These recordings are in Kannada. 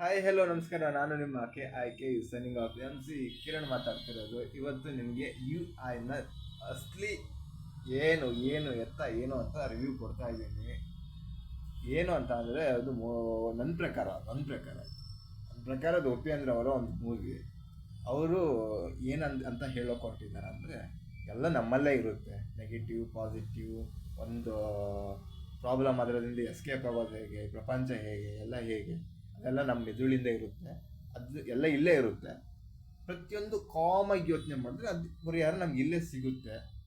ಹಾಯ್ ಹೆಲೋ ನಮಸ್ಕಾರ. ನಾನು ನಿಮ್ಮ ಕೆ ಐ ಕೆ ಯು ಸನಿಂಗ್ ಆಫ್ ಎಂ ಸಿ ಕಿರಣ್ ಮಾತಾಡ್ತಿರೋದು. ಇವತ್ತು ನಿಮಗೆ ಯು ಐನ ಅಸ್ಲಿ ಏನು ಏನು, ಎತ್ತ, ಏನು ಅಂತ ರಿವ್ಯೂ ಕೊಡ್ತಾ ಇದ್ದೀನಿ. ಏನು ಅಂತ ಅಂದರೆ ಅದು ನನ್ನ ಪ್ರಕಾರ ನನ್ನ ಪ್ರಕಾರ. ನನ್ನ ಪ್ರಕಾರ ಅದು ಉಪೇಂದ್ರ ಅವರ ಒಂದು ಮೂವಿ ಅವರು ಏನಂತ ಅಂತ ಹೇಳೋಕೆ ಹೊರಟಿದ್ದಾರೆ ಅಂದರೆ ಎಲ್ಲ ನಮ್ಮಲ್ಲೇ ಇರುತ್ತೆ. ನೆಗೆಟಿವ್ ಪಾಸಿಟಿವ್ ಒಂದು ಪ್ರಾಬ್ಲಮ್ ಅದರಿಂದ ಎಸ್ಕೇಪ್ ಆಗೋದು ಹೇಗೆ, ಪ್ರಪಂಚ ಹೇಗೆ, ಎಲ್ಲ ಹೇಗೆ. ಅದೆಲ್ಲ ನಮ್ಮ ಮೆದುಳಿಂದ ಇರುತ್ತೆ. ಅದು ಎಲ್ಲ ಇಲ್ಲೇ ಇರುತ್ತೆ. ಪ್ರತಿಯೊಂದು ಕಾಮಾಗಿ ಯೋಚನೆ ಮಾಡಿದ್ರೆ ಅದು ಪರಿಹಾರ ನಮ್ಗೆ ಇಲ್ಲೇ ಸಿಗುತ್ತೆ.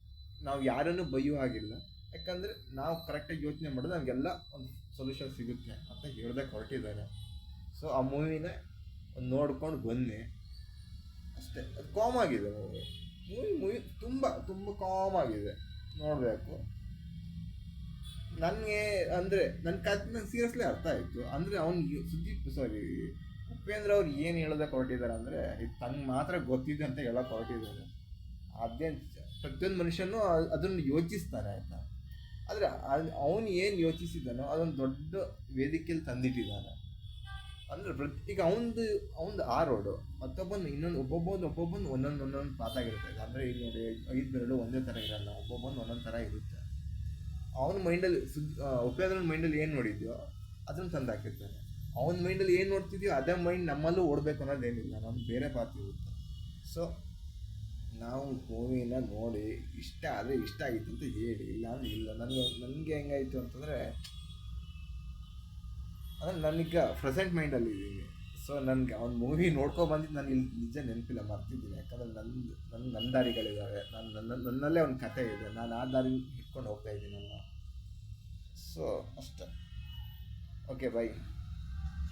ನಾವು ಯಾರನ್ನು ಬೈಯೋ ಹಾಗಿಲ್ಲ. ಯಾಕಂದರೆ ನಾವು ಕರೆಕ್ಟಾಗಿ ಯೋಚನೆ ಮಾಡಿದ್ರೆ ನಮಗೆಲ್ಲ ಒಂದು ಸೊಲ್ಯೂಷನ್ ಸಿಗುತ್ತೆ ಅಂತ ಹೇಳ್ದಕ್ಕೆ ಹೊರಟಿದ್ದಾರೆ. ಸೊ ಆ ಮೂವಿನ ಒಂದು ನೋಡ್ಕೊಂಡು ಬನ್ನಿ. ಅಷ್ಟೇ. ಅದು ಕಾಮ್ ಆಗಿದೆ ಮೂವಿ ಮೂವಿ ಮೂವಿ ತುಂಬ ತುಂಬ ಕಾಮ್ ಆಗಿದೆ. ನೋಡಬೇಕು. ನನಗೆ ಅಂದರೆ ನನ್ನ ಕತೆ ನಂಗೆ ಸೀರಿಯಸ್ಲಿ ಅರ್ಥ ಆಯಿತು. ಅಂದರೆ ಅವ್ನಿಗೆ ಸುದ್ದಿ ಸಾರಿ ಉಪೇಂದ್ರ ಅವ್ರು ಏನು ಹೇಳೋದಕ್ಕೆ ಹೊರಟಿದ್ದಾರೆ ಅಂದರೆ, ಇದು ತಂಗೆ ಮಾತ್ರ ಗೊತ್ತಿದೆ ಅಂತ ಹೇಳೋಕೆ ಹೊರಟಿದ್ದಾರೆ ಅದೇ ಪ್ರತಿಯೊಂದು ಮನುಷ್ಯನೂ ಅದನ್ನು ಯೋಚಿಸ್ತಾನೆ ಆಯಿತಾ? ಆದರೆ ಅವನು ಏನು ಯೋಚಿಸಿದ್ದಾನೋ ಅದೊಂದು ದೊಡ್ಡ ವೇದಿಕೆಯಲ್ಲಿ ತಂದಿಟ್ಟಿದ್ದಾನೆ. ಅಂದರೆ ಪ್ರತಿ, ಈಗ ಅವನದು ಅವನದು ಆ ರೋಡು ಮತ್ತೊಬ್ಬನು ಇನ್ನೊಂದು ಒಬ್ಬೊಬ್ಬನು ಒಬ್ಬೊಬ್ಬನು ಒಂದೊಂದು ಒಂದೊಂದು ಪಾತಾಗಿರುತ್ತೆ ಅಂದರೆ ಈಗ ನೋಡಿ, ಐದು ಬೆರಳು ಒಂದೇ ಥರ ಇರಲ್ಲ ಒಬ್ಬೊಬ್ಬನು ಒಂದೊಂದು ಥರ ಇರುತ್ತೆ. ಅವನ ಮೈಂಡಲ್ಲಿ ಸುದ್ ಉಪೇಂದ್ರನ ಮೈಂಡಲ್ಲಿ ಏನು ನೋಡಿದ್ಯೋ ಅದನ್ನು ತಂದು ಹಾಕಿರ್ತಾನೆ ಅವನ ಮೈಂಡಲ್ಲಿ ಏನು ನೋಡ್ತಿದ್ಯೋ ಅದೇ ಮೈಂಡ್ ನಮ್ಮಲ್ಲೂ ಓಡಬೇಕು ಅನ್ನೋದೇನಿಲ್ಲ ನಮ್ಮ ಬೇರೆ ಪಾತ್ರ ಇರುತ್ತೆ. ಸೊ ನಾವು ಮೂವಿನ ನೋಡಿ ಇಷ್ಟ ಆದರೆ ಇಷ್ಟ ಆಗಿತ್ತು ಅಂತ ಹೇಳಿ, ಇಲ್ಲ ಅಂದ್ರೆ ಇಲ್ಲ. ನನಗೆ ನನಗೆ ಹೆಂಗಾಯಿತು ಅಂತಂದರೆ, ಅಂದರೆ ನನಗೆ ಪ್ರೆಸೆಂಟ್ ಮೈಂಡಲ್ಲಿ ಇದ್ದೀನಿ ಸೊ ನನಗೆ ಅವ್ನು ಮೂವಿ ನೋಡ್ಕೊ ಬಂದಿದ್ದು ನಾನು ಇಲ್ಲಿ ನಿಜ ನೆನಪಿಲ್ಲ, ಮರ್ತಿದ್ದೀನಿ. ಯಾಕಂದರೆ ನನ್ನ ನನ್ನ ನನ್ನ ದಾರಿಗಳಿದ್ದಾವೆ ನಾನು ನನ್ನ ನನ್ನಲ್ಲೇ ಒಂದು ಕತೆ ಇದೆ. ನಾನು ಆ ದಾರಿ ಇಟ್ಕೊಂಡು ಹೋಗ್ತಾ ಇದ್ದೀನಲ್ಲ ಸೊ ಅಷ್ಟೆ. Okay bye